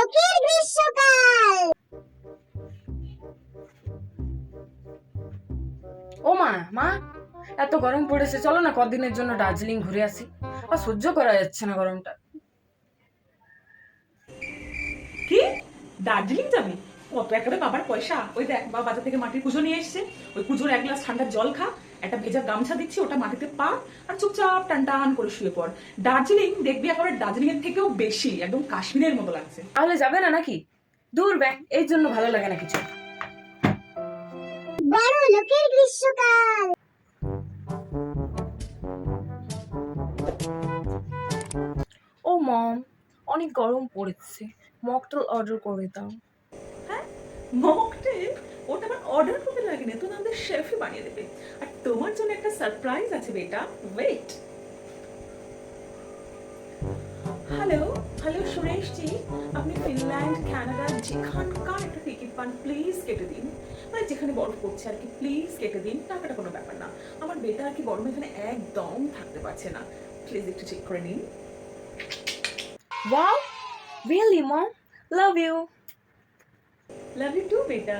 লোকের গ্রীষ্মকাল। ও মা মা, এত গরম পড়েছে। চলো না কদিনের জন্য দার্জিলিং ঘুরে আসি। আর সহ্য করা যাচ্ছে না গরমটা। কি? দার্জিলিং যাবি? কত একেবারে বাবার পয়সা। ওই দেখ বাবা বাজার থেকে মাটির পুজো নিয়ে এসছে। ওই পুজোর এক গ্লাস ঠান্ডা জল খা একটা ভেজা গামছা দিচ্ছি ওটা মাটিতে পা আর চুপচাপ টান টান করে শুয়ে পড়। দার্জিলিং দেখবি একেবারে দার্জিলিং এর থেকেও বেশি একদম কাশ্মীরের মতো লাগছে। তাহলে যাবে না নাকি? দূর ব্যাগ এই জন্য ভালো লাগে না কিছু। বড় লোকের গ্রীষ্মকাল। ও মম অনেক গরম পড়েছে। মকটেল অর্ডার করে দাও। মকটেল ওটা আবার অর্ডার করতে লাগে না তো আমাদের শেফই বানিয়ে দেবে। আর তোমার জন্য একটা সারপ্রাইজ আছে বেটা wait hello hello Suresh ji, আপনি ফিনল্যান্ড কানাডা যেখানকার একটা টিকিট পান প্লিজ কেটে দিন। মানে যেখানে বরফ পড়ছে আর কি প্লিজ কেটে দিন, টাকাটা কোনো ব্যাপার না। আমার বেটা আর কি গরমে এখানে একদম থাকতে পারছে না। প্লিজ একটু চেক করে নিন। Wow really mom love you love you too বেটা